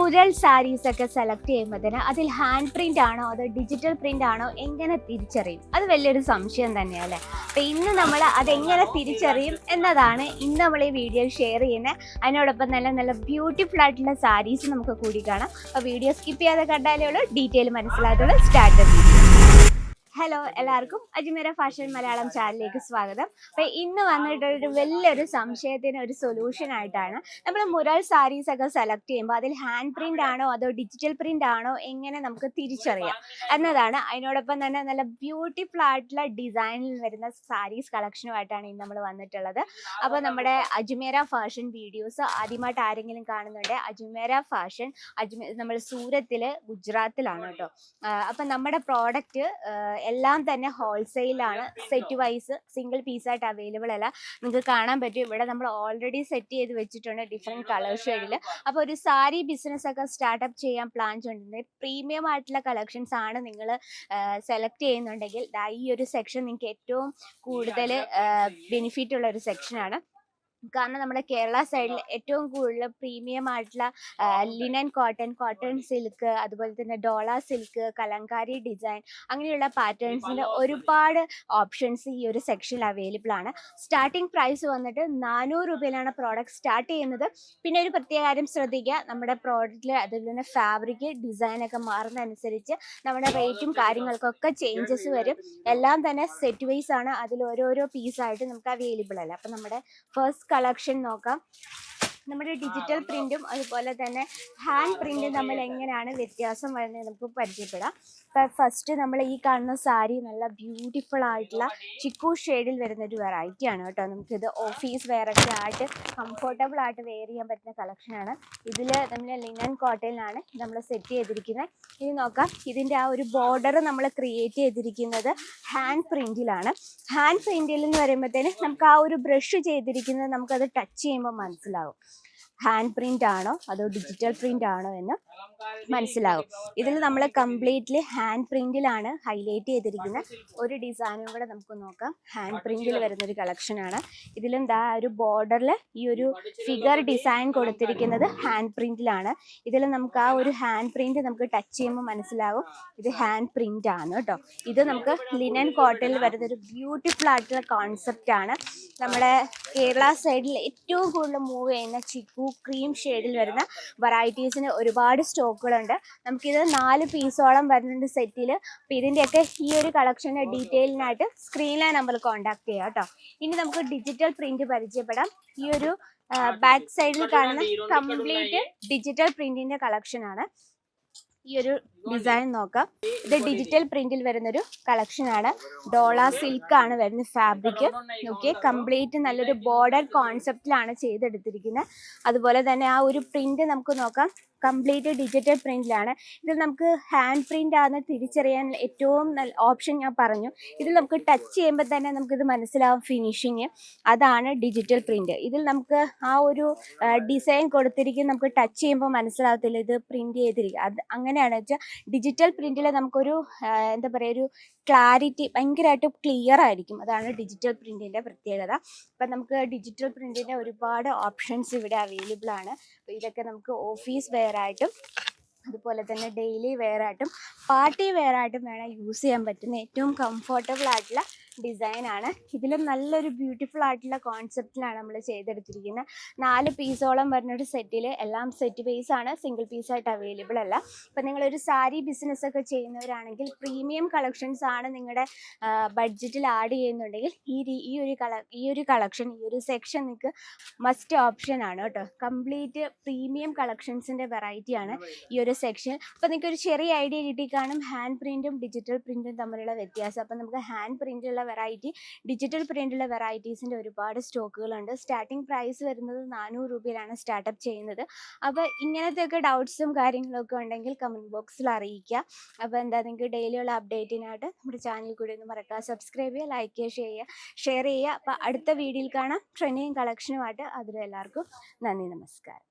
മുരൾ സാരീസ് ഒക്കെ സെലക്ട് ചെയ്യുമ്പോഴത്തേന് അതിൽ hand print ആണോ അതോ ഡിജിറ്റൽ പ്രിന്റ് ആണോ എങ്ങനെ തിരിച്ചറിയും? അത് വലിയൊരു സംശയം തന്നെയാണ് അപ്പൊ ഇന്ന് നമ്മൾ അതെങ്ങനെ തിരിച്ചറിയും എന്നതാണ് ഇന്ന് നമ്മൾ ഈ വീഡിയോ ഷെയർ ചെയ്യുന്നത് അതിനോടൊപ്പം നല്ല നല്ല ബ്യൂട്ടിഫുൾ ആയിട്ടുള്ള സാരീസ് നമുക്ക് കൂടി കാണാം. അപ്പൊ വീഡിയോ സ്കിപ്പ് ചെയ്യാതെ കണ്ടാലേ ഉള്ളൂ. ഡീറ്റെയിൽ മനസ്സിലായിട്ടുള്ള വീഡിയോ ഹലോ എല്ലാവർക്കും അജ്മീര ഫാഷൻ മലയാളം ചാനലിലേക്ക് സ്വാഗതം. അപ്പൊ ഇന്ന് വന്നിട്ടൊരു വലിയൊരു സംശയത്തിന് ഒരു സൊല്യൂഷൻ ആയിട്ടാണ്. നമ്മൾ മുരൽ സാരീസ് ഒക്കെ സെലക്ട് ചെയ്യുമ്പോൾ അതിൽ ഹാൻഡ് പ്രിന്റ് ആണോ അതോ ഡിജിറ്റൽ പ്രിന്റ് ആണോ എങ്ങനെ നമുക്ക് തിരിച്ചറിയാം? എന്നതാണ് അതിനോടൊപ്പം തന്നെ നല്ല ബ്യൂട്ടിഫുൾ ആയിട്ടുള്ള ഡിസൈനിൽ വരുന്ന സാരീസ് കളക്ഷനുമായിട്ടാണ് ഇന്ന് നമ്മൾ വന്നിട്ടുള്ളത്. അപ്പോൾ നമ്മുടെ അജ്മീര ഫാഷൻ വീഡിയോസ് ആദ്യമായിട്ട് ആരെങ്കിലും കാണുന്നുണ്ട്? അജ്മീര ഫാഷൻ അജ്മേ നമ്മൾ സൂരത്തിൽ ഗുജറാത്തിലാണ് കേട്ടോ. അപ്പം നമ്മുടെ പ്രോഡക്റ്റ് എല്ലാം തന്നെ ഹോൾസെയിലാണ് സെറ്റ് വൈസ് സിംഗിൾ പീസായിട്ട് അവൈലബിൾ അല്ല. നിങ്ങൾക്ക് കാണാൻ പറ്റും. ഇവിടെ നമ്മൾ ഓൾറെഡി സെറ്റ് ചെയ്ത് വെച്ചിട്ടുണ്ട് ഡിഫറെന്റ് കളർ ഷെയ്ഡിൽ അപ്പോൾ ഒരു സാരി ബിസിനസ് ഒക്കെ സ്റ്റാർട്ടപ്പ് ചെയ്യാൻ പ്ലാൻ ചെയ്യുന്നുണ്ടെങ്കിൽ പ്രീമിയം ആയിട്ടുള്ള കളക്ഷൻസ് ആണ് നിങ്ങൾ സെലക്ട് ചെയ്യുന്നുണ്ടെങ്കിൽ ഈ ഒരു സെക്ഷൻ നിങ്ങൾക്ക് ഏറ്റവും കൂടുതൽ ബെനിഫിറ്റ് ഉള്ള ഒരു സെക്ഷനാണ് കാരണം നമ്മുടെ കേരള സൈഡിൽ ഏറ്റവും കൂടുതൽ പ്രീമിയം ആയിട്ടുള്ള ലിനൻ കോട്ടൺ കോട്ടൺ സിൽക്ക് അതുപോലെ തന്നെ ഡോള സിൽക്ക് കലങ്കാരി ഡിസൈൻ അങ്ങനെയുള്ള പാറ്റേൺസിന്റെ ഒരുപാട് ഓപ്ഷൻസ് ഈ ഒരു സെക്ഷനിൽ അവൈലബിൾ ആണ്. സ്റ്റാർട്ടിംഗ് പ്രൈസ് വന്നിട്ട് നാനൂറ് രൂപയിലാണ് പ്രോഡക്റ്റ് സ്റ്റാർട്ട് ചെയ്യുന്നത്. പിന്നെ ഒരു പ്രത്യേക കാര്യം ശ്രദ്ധിക്കുക. നമ്മുടെ പ്രോഡക്റ്റിൽ അതുപോലെ തന്നെ ഫാബ്രിക് ഡിസൈൻ ഒക്കെ മാറുന്നതനുസരിച്ച് നമ്മുടെ റേറ്റും കാര്യങ്ങൾക്കൊക്കെ ചേഞ്ചസ് വരും. എല്ലാം തന്നെ സെറ്റ് വൈസ് ആണ്. അതിൽ ഓരോരോ പീസായിട്ട് നമുക്ക് അവൈലബിൾ അല്ല? അപ്പം നമ്മുടെ ഫസ്റ്റ് കളക്ഷൻ നോക്കാം. നമ്മുടെ ഡിജിറ്റൽ പ്രിന്റും അതുപോലെ തന്നെ ഹാൻഡ് പ്രിന്റും തമ്മിൽ എങ്ങനെയാണ് വ്യത്യാസം വരുന്നത് നമുക്ക് പരിചയപ്പെടാം. ഇപ്പം ഫസ്റ്റ് നമ്മൾ ഈ കാണുന്ന സാരി നല്ല ബ്യൂട്ടിഫുൾ ആയിട്ടുള്ള ചിക്കു ഷെയ്ഡിൽ വരുന്ന ഒരു വെറൈറ്റി ആണ് കേട്ടോ. നമുക്കിത് ഓഫീസ് വെയറൊക്കെ ആയിട്ട് കംഫർട്ടബിൾ ആയിട്ട് വെയർ ചെയ്യാൻ പറ്റുന്ന കളക്ഷനാണ് ഇതിൽ നമ്മൾ ലിനൻ കോട്ടയിലാണ് നമ്മൾ സെറ്റ് ചെയ്തിരിക്കുന്നത് ഇനി നോക്കാം. ഇതിന്റെ ആ ഒരു ബോർഡർ നമ്മൾ ക്രിയേറ്റ് ചെയ്തിരിക്കുന്നത് ഹാൻഡ് പ്രിന്റിലാണ് ഹാൻഡ് പ്രിന്റിൽ എന്ന് പറയുമ്പോഴത്തേന് നമുക്ക് ആ ഒരു ബ്രഷ് ചെയ്തിരിക്കുന്നത് നമുക്കത് ടച്ച് ചെയ്യുമ്പോൾ മനസ്സിലാവും. ഹാൻഡ് പ്രിന്റ് ആണോ? അതോ ഡിജിറ്റൽ പ്രിന്റ് ആണോ എന്ന് മനസ്സിലാവും. ഇതിൽ നമ്മൾ കംപ്ലീറ്റ്ലി ഹാൻഡ് പ്രിന്റിലാണ് ഹൈലൈറ്റ് ചെയ്തിരിക്കുന്ന ഒരു ഡിസൈനും കൂടെ നമുക്ക് നോക്കാം. ഹാൻഡ് പ്രിന്റിൽ വരുന്ന ഒരു കളക്ഷനാണ് ഇതിലും ദാ ഒരു ബോർഡറിൽ ഈ ഒരു ഫിഗർ ഡിസൈൻ കൊടുത്തിരിക്കുന്നത് ഹാൻഡ് പ്രിന്റിലാണ് ഇതിൽ നമുക്ക് ആ ഒരു ഹാൻഡ് പ്രിന്റ് നമുക്ക് ടച്ച് ചെയ്യുമ്പോൾ മനസ്സിലാവും ഇത് ഹാൻഡ് പ്രിന്റ് ആണ് കേട്ടോ. ഇത് നമുക്ക് ലിനൻ കോട്ടണിൽ വരുന്ന ഒരു ബ്യൂട്ടിഫുൾ ആയിട്ടുള്ള കോൺസെപ്റ്റ് ആണ്. നമ്മുടെ കേരള സൈഡിൽ ഏറ്റവും കൂടുതൽ മൂവ് ചെയ്യുന്ന ചിക്കു ക്രീം ഷെയ്ഡിൽ വരുന്ന വെറൈറ്റീസിന് ഒരുപാട് സ്റ്റോക്കുകളുണ്ട് നമുക്കിത് നാല് പീസോളം വരുന്നുണ്ട് സെറ്റിൽ അപ്പം ഇതിന്റെയൊക്കെ ഈ ഒരു കളക്ഷന്റെ ഡീറ്റെയിലിനായിട്ട് സ്ക്രീനിലെ നമ്പറിൽ കോൺടാക്ട് ചെയ്യാം കേട്ടോ. ഇനി നമുക്ക് ഡിജിറ്റൽ പ്രിന്റ് പരിചയപ്പെടാം. ഈ ഒരു ബാക്ക് സൈഡിൽ കാണുന്ന കംപ്ലീറ്റ് ഡിജിറ്റൽ പ്രിന്റിന്റെ കളക്ഷനാണ് ഈ ഒരു ഡിസൈൻ നോക്കാം. ഇത് ഡിജിറ്റൽ പ്രിന്റിൽ വരുന്നൊരു കളക്ഷൻ ആണ്. ഡോള സിൽക്ക് ആണ് വരുന്ന ഫാബ്രിക് നോക്കിയേ കംപ്ലീറ്റ് നല്ലൊരു ബോർഡർ കോൺസെപ്റ്റിലാണ് ചെയ്തെടുത്തിരിക്കുന്നത് അതുപോലെ തന്നെ ആ ഒരു പ്രിന്റ് നമുക്ക് നോക്കാം. കംപ്ലീറ്റ് ഡിജിറ്റൽ പ്രിന്റിലാണ് ഇതിൽ നമുക്ക് ഹാൻഡ് പ്രിന്റ് ആണെന്ന് തിരിച്ചറിയാൻ ഏറ്റവും നല്ല ഓപ്ഷൻ ഞാൻ പറഞ്ഞു. ഇതിൽ നമുക്ക് ടച്ച് ചെയ്യുമ്പോൾ തന്നെ നമുക്കിത് മനസ്സിലാവും ഫിനിഷിങ് അതാണ് ഡിജിറ്റൽ പ്രിന്റ് ഇതിൽ നമുക്ക് ആ ഒരു ഡിസൈൻ കൊടുത്തിരിക്കുന്ന നമുക്ക് ടച്ച് ചെയ്യുമ്പോൾ മനസ്സിലാവത്തില്ല ഇത് പ്രിന്റ് ചെയ്തിരിക്കുക അത് അങ്ങനെയാണ് വെച്ചാൽ ഡിജിറ്റൽ പ്രിന്റിൽ നമുക്കൊരു എന്താ പറയുക ഒരു ക്ലാരിറ്റി ഭയങ്കരമായിട്ട് ക്ലിയർ ആയിരിക്കും. അതാണ് ഡിജിറ്റൽ പ്രിന്റിന്റെ പ്രത്യേകത. അപ്പം നമുക്ക് ഡിജിറ്റൽ പ്രിന്റിന്റെ ഒരുപാട് ഓപ്ഷൻസ് ഇവിടെ അവൈലബിൾ ആണ്. അപ്പോൾ ഇതൊക്കെ നമുക്ക് ഓഫീസ് വെയർ ആയിട്ടും അതുപോലെ തന്നെ ഡെയിലി വെയറായിട്ടും പാർട്ടി വെയറായിട്ടും വേണം യൂസ് ചെയ്യാൻ പറ്റുന്ന ഏറ്റവും കംഫർട്ടബിൾ ആയിട്ടുള്ള ഡിസൈൻ ആണ് ഇതിലും നല്ലൊരു ബ്യൂട്ടിഫുൾ ആയിട്ടുള്ള കോൺസെപ്റ്റിലാണ് നമ്മൾ ചെയ്തെടുത്തിരിക്കുന്നത് നാല് പീസോളം വരുന്നൊരു സെറ്റിൽ എല്ലാം സെറ്റ് പീസ് ആണ്. സിംഗിൾ പീസായിട്ട് അവൈലബിൾ അല്ല. അപ്പം നിങ്ങളൊരു സാരി ബിസിനസ് ഒക്കെ ചെയ്യുന്നവരാണെങ്കിൽ പ്രീമിയം കളക്ഷൻസ് ആണ് നിങ്ങളുടെ ബഡ്ജറ്റിൽ ആഡ് ചെയ്യുന്നുണ്ടെങ്കിൽ ഈ ഈ ഒരു കള ഈ ഒരു കളക്ഷൻ ഈ ഒരു സെക്ഷൻ നിങ്ങൾക്ക് മസ്റ്റ് ഓപ്ഷൻ ആണ് കേട്ടോ. കംപ്ലീറ്റ് പ്രീമിയം കളക്ഷൻസിന്റെ വെറൈറ്റി ആണ് ഈ ഒരു സെക്ഷൻ അപ്പോൾ നിങ്ങൾക്ക് ഒരു ചെറിയ ഐഡിയ കിട്ടി കാണും ഹാൻഡ് പ്രിന്റും ഡിജിറ്റൽ പ്രിന്റും തമ്മിലുള്ള വ്യത്യാസം. അപ്പം നമുക്ക് ഹാൻഡ് പ്രിന്റുള്ള വെറൈറ്റി ഡിജിറ്റൽ പ്രിന്റുള്ള വെറൈറ്റീസിന്റെ ഒരുപാട് സ്റ്റോക്കുകളുണ്ട് സ്റ്റാർട്ടിംഗ് പ്രൈസ് വരുന്നത് നാനൂറ് രൂപയിലാണ് സ്റ്റാർട്ടപ്പ് ചെയ്യുന്നത്. അപ്പോൾ ഇങ്ങനത്തെയൊക്കെ ഡൗട്ട്സും കാര്യങ്ങളൊക്കെ ഉണ്ടെങ്കിൽ കമന്റ് ബോക്സിൽ അറിയിക്കുക. അപ്പോൾ എന്താ നിങ്ങൾക്ക് ഡെയിലിയുള്ള അപ്ഡേറ്റിനായിട്ട് നമ്മുടെ ചാനൽ കൂടി ഒന്ന് മറക്കുക സബ്സ്ക്രൈബ് ചെയ്യുക ലൈക്ക് ചെയ്യുക ഷെയർ ഷെയർ ചെയ്യുക. അപ്പോൾ അടുത്ത വീഡിയോയിൽ കാണാം. ട്രെൻഡിങ് കളക്ഷനുമായിട്ട് അതിലെല്ലാവർക്കും നന്ദി നമസ്കാരം.